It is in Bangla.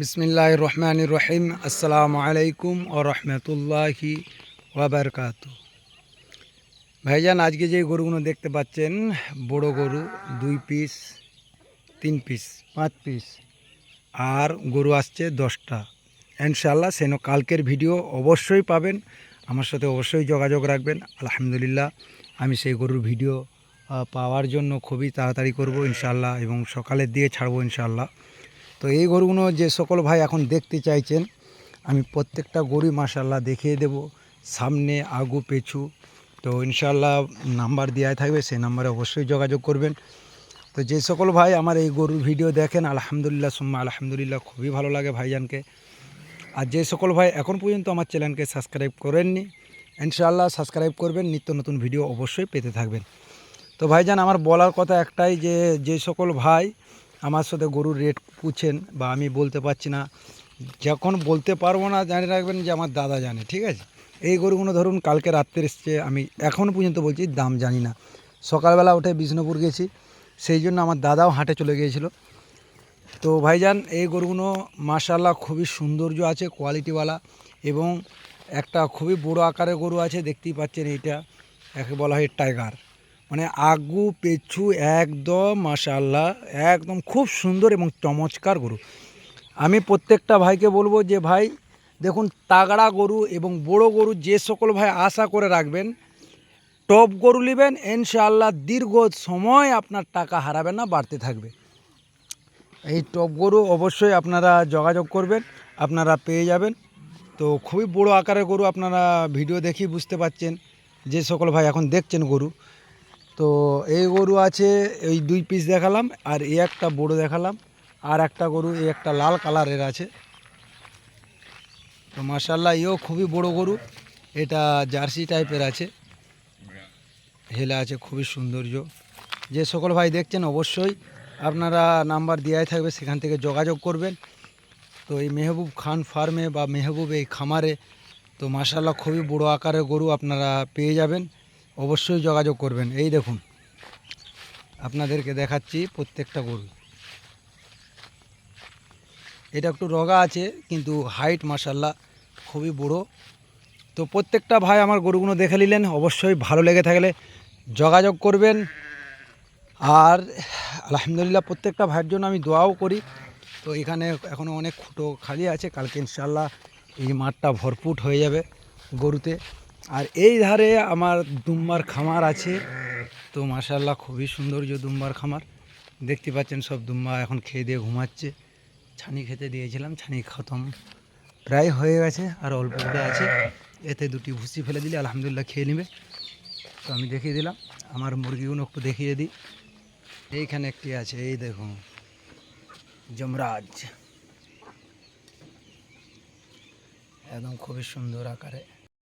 বিসমিল্লাহ রহমান রহিম আসসালামু আলাইকুম ও রহমতুল্লাহি ওয়াবারকাত ভাইজান, আজকে যে গরুগুলো দেখতে পাচ্ছেন, বড় গরু, দুই পিস, তিন পিস, পাঁচ পিস, আর গরু আসছে দশটা। ইনশাল্লাহ সেন কালকের ভিডিও অবশ্যই পাবেন। আমার সাথে অবশ্যই যোগাযোগ রাখবেন। আলহামদুলিল্লাহ, আমি সেই গরুর ভিডিও পাওয়ার জন্য খুবই তাড়াতাড়ি করব ইনশাল্লাহ এবং সকালের দিয়ে ছাড়বো ইনশাল্লাহ তো এই গরুগুলো যে সকল ভাই এখন দেখতে চাইছেন, আমি প্রত্যেকটা গরুই মাসাল্লাহ দেখিয়ে দেব। সামনে, আগু, পেছু। তো ইনশাল্লাহ নাম্বার দেওয়া থাকবে, সেই নাম্বারে অবশ্যই যোগাযোগ করবেন। তো যে সকল ভাই আমার এই গরুর ভিডিও দেখেন, আলহামদুলিল্লাহ, সুম্মা আলহামদুলিল্লাহ, খুবই ভালো লাগে ভাইজানকে। আর যে সকল ভাই এখন পর্যন্ত আমার চ্যানেলকে সাবস্ক্রাইব করেননি, ইনশাআল্লাহ সাবস্ক্রাইব করবেন, নিত্য নতুন ভিডিও অবশ্যই পেতে থাকবেন। তো ভাইজান, আমার বলার কথা একটাই যে যে সকল ভাই আমার সাথে গরুর রেট পুছেন বা আমি বলতে পারছি না। যখন বলতে পারব না, জানিয়ে রাখবেন যে আমার দাদা জানে, ঠিক আছে? এই গরুগুলো ধরুন কালকে রাত্রে এসছে, আমি এখনও পর্যন্ত বলছি দাম জানি না। সকালবেলা উঠে বিষ্ণুপুর গেছি, সেই জন্য আমার দাদাও হাটে চলে গিয়েছিল। তো ভাইজান, এই গরুগুলো মাশাল্লাহ খুবই সৌন্দর্য আছে, কোয়ালিটিওয়ালা এবং একটা খুবই বড় আকারের গরু আছে, দেখতেই পাচ্ছেন এইটা, একে বলা হয় টাইগার। মানে আগু, পেছু একদম মাশাল্লাহ একদম খুব সুন্দর এবং চমৎকার গরু। আমি প্রত্যেকটা ভাইকে বলব যে, ভাই, দেখুন, তাগড়া গরু এবং বড় গরু যে সকল ভাই আশা করে রাখবেন, টপ গরু নেবেন, ইনশাআল্লাহ দীর্ঘ সময় আপনার টাকা হারাবে না, বাড়তে থাকবে। এই টপ গরু অবশ্যই আপনারা যোগাযোগ করবেন, আপনারা পেয়ে যাবেন। তো খুবই বড় আকারের গরু আপনারা ভিডিও দেখেই বুঝতে পাচ্ছেন যে সকল ভাই এখন দেখছেন গরু। তো এই গরু আছে, এই দুই পিস দেখালাম, আর এই একটা বড় দেখালাম, আর একটা গরু, এই একটা লাল কালারের আছে। তো মার্শাল্লাহ এও খুবই বড় গরু, এটা জার্সি টাইপের আছে। হেলে আছে, খুবই সৌন্দর্য। যে সকল ভাই দেখছেন, অবশ্যই আপনারা নাম্বার দেওয়াই থাকবে, সেখান থেকে যোগাযোগ করবেন। তো এই মেহবুব খান ফার্মে বা মেহবুব এই খামারে, তো মাসাল্লাহ খুবই বড় আকারের গরু আপনারা পেয়ে যাবেন। অবশ্যই যোগাযোগ করবেন। এই দেখুন, আপনাদেরকে দেখাচ্ছি প্রত্যেকটা গরু। এটা একটু রগা আছে, কিন্তু হাইট মাসাল্লাহ খুবই বড়। তো প্রত্যেকটা ভাই আমার গরুগুলো দেখে নিলেন, অবশ্যই ভালো লেগে থাকলে যোগাযোগ করবেন। আর আলহামদুলিল্লাহ প্রত্যেকটা ভাইয়ের জন্য আমি দোয়াও করি। তো এখানে এখনও অনেক খুঁটো খালি আছে, কালকে ইনশাল্লাহ এই মাঠটা ভরপুট হয়ে যাবে গরুতে। আর এই ধারে আমার দুম্বার খামার আছে। তো মাশাল্লাহ খুবই সৌন্দর্য দুম্বার খামার। দেখতে পাচ্ছেন সব দুম্বা এখন খেয়ে দিয়ে ঘুমাচ্ছে। ছানি খেতে দিয়েছিলাম, ছানি খতম। প্রায় হয়ে গেছে আর অল্প করে আছে। এতে দুটি ভুসি ফেলে দিলে আলহামদুলিল্লাহ খেয়ে নেবে। তো আমি দেখিয়ে দিলাম, আমার মুরগিগুলো একটু দেখিয়ে দিই। এইখানে একটি আছে, এই দেখুন, যমরাজ। একদম খুবই সুন্দর আকারে।